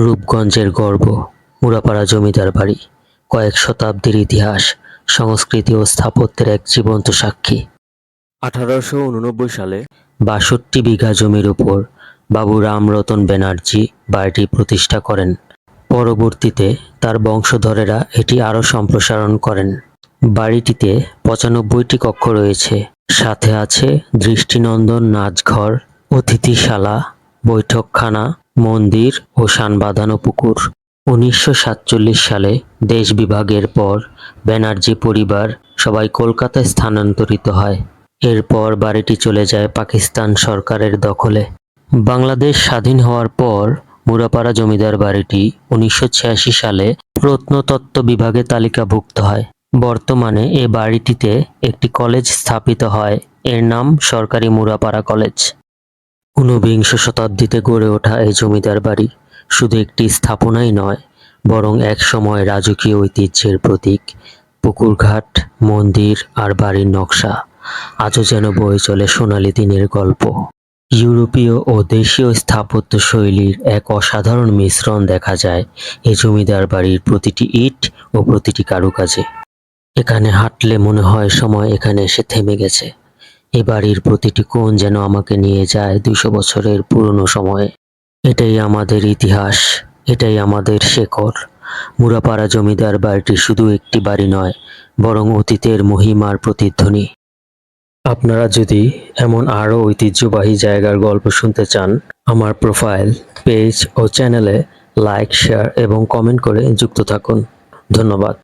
রূপগঞ্জের গর্ব মুরাপাড়া জমিদার বাড়ি কয়েক শতাব্দীর ইতিহাস সংস্কৃতি ও স্থাপত্যের এক জীবন্ত সাক্ষী। আঠারোশো উননব্বই সালে বাষট্টি বিঘা জমির উপর বাবু রামরতন ব্যানার্জি বাড়িটি প্রতিষ্ঠা করেন। পরবর্তীতে তার বংশধরেরা এটি আরও সম্প্রসারণ করেন। বাড়িটিতে পঁচানব্বইটি কক্ষ রয়েছে। সাথে আছে দৃষ্টিনন্দন নাচঘর অতিথিশালা বৈঠকখানা মন্দির ও শান বাঁধানো পুকুর। উনিশশো সাতচল্লিশ সালে দেশ বিভাগের পর ব্যানার্জি পরিবার সবাই কলকাতায় স্থানান্তরিত হয়। এরপর বাড়িটি চলে যায় পাকিস্তান সরকারের দখলে। বাংলাদেশ স্বাধীন হওয়ার পর মুরাপাড়া জমিদার বাড়িটি উনিশশো ছিয়াশি সালে প্রত্নতত্ত্ব বিভাগে তালিকাভুক্ত হয়। বর্তমানে এ বাড়িটিতে একটি কলেজ স্থাপিত হয়। এর নাম সরকারি মুরাপাড়া কলেজ। ঊনবিংশ শতাব্দীতে গড়ে ওঠা এই জমিদার বাড়ি শুধু একটি স্থাপনাই নয়, বরং একসময় রাজকীয় ঐতিহ্যের প্রতীক, পুকুরঘাট, মন্দির আর বাড়ির নকশা। আজও যেন বয়ে চলে সোনালী দিনের গল্প। ইউরোপীয় ও দেশীয় স্থাপত্য শৈলীর এক অসাধারণ মিশ্রণ দেখা যায় এই জমিদার বাড়ির প্রতিটি ইট ও প্রতিটি কারুকাজে। এখানে হাঁটলে মনে হয় সময় এখানে এসে থেমে গেছে। এ বাড়ির প্রতিটি কোণ যেন আমাকে নিয়ে যায় দুশো বছরের পুরনো সময়ে। এটাই আমাদের ইতিহাস, এটাই আমাদের শেকড়। মুরাপাড়া জমিদার বাড়িটি শুধু একটি বাড়ি নয়, বরং অতীতের মহিমার প্রতিধ্বনি। আপনারা যদি এমন আরও ঐতিহ্যবাহী জায়গার গল্প শুনতে চান, আমার প্রোফাইল, পেজ ও চ্যানেলে লাইক, শেয়ার এবং কমেন্ট করে যুক্ত থাকুন। ধন্যবাদ।